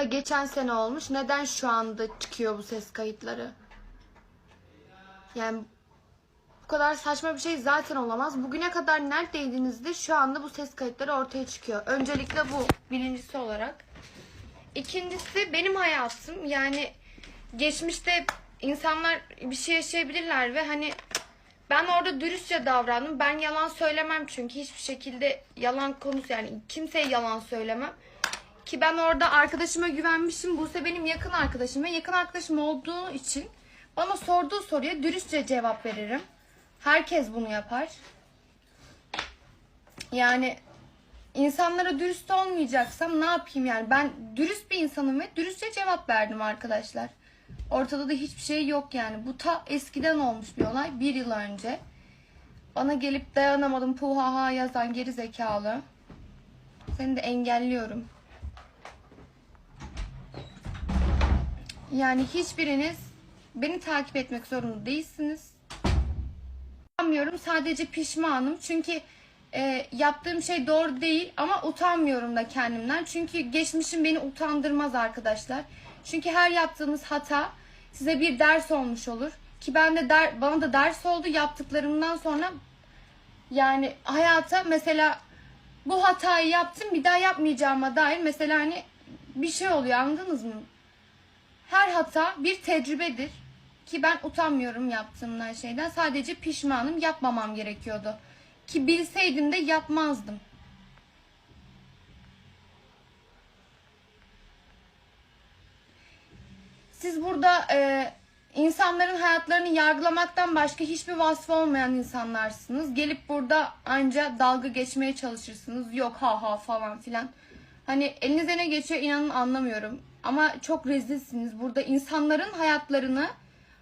Ha geçen sene olmuş. Neden şu anda çıkıyor bu ses kayıtları? Yani bu kadar saçma bir şey zaten olamaz. Bugüne kadar neredeydiniz de şu anda bu ses kayıtları ortaya çıkıyor. Öncelikle bu birincisi olarak. İkincisi benim hayatım. Yani geçmişte insanlar bir şey yaşayabilirler ve hani ben orada dürüstçe davrandım. Ben yalan söylemem çünkü hiçbir şekilde yalan konusu yani kimseye yalan söylemem. Ki ben orada arkadaşıma güvenmişim. Buse benim yakın arkadaşım ve yakın arkadaşım olduğu için bana sorduğu soruya dürüstçe cevap veririm. Herkes bunu yapar. Yani insanlara dürüst olmayacaksam ne yapayım yani ben dürüst bir insanım ve dürüstçe cevap verdim arkadaşlar. Ortada da hiçbir şey yok yani. Bu ta eskiden olmuş bir olay. Bir yıl önce. Bana gelip dayanamadım puhaha yazan geri zekalı. Seni de engelliyorum. Yani hiçbiriniz beni takip etmek zorunda değilsiniz. Utanmıyorum sadece pişmanım. Çünkü e, yaptığım şey doğru değil ama utanmıyorum da kendimden. Çünkü geçmişim beni utandırmaz arkadaşlar. Çünkü her yaptığınız hata size bir ders olmuş olur. Ki ben de der, bana da ders oldu yaptıklarımdan sonra yani hayata mesela bu hatayı yaptım bir daha yapmayacağıma dair mesela hani bir şey oluyor anladınız mı? Her hata bir tecrübedir. Ki ben utanmıyorum yaptığım her şeyden. Sadece pişmanım. Yapmamam gerekiyordu. Ki bilseydim de yapmazdım. Siz burada e, insanların hayatlarını yargılamaktan başka hiçbir vasfı olmayan insanlarsınız. Gelip burada anca dalga geçmeye çalışırsınız. Yok ha ha falan filan. Hani elinize ne geçiyor inanın anlamıyorum. Ama çok rezilsiniz. Burada insanların hayatlarını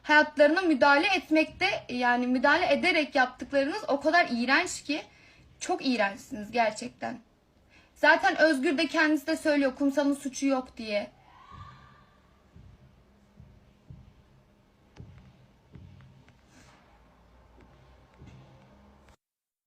hayatlarına müdahale etmekte yani müdahale ederek yaptıklarınız o kadar iğrenç ki çok iğrençsiniz gerçekten. Zaten Özgür de kendisi de söylüyor kumsalın suçu yok diye.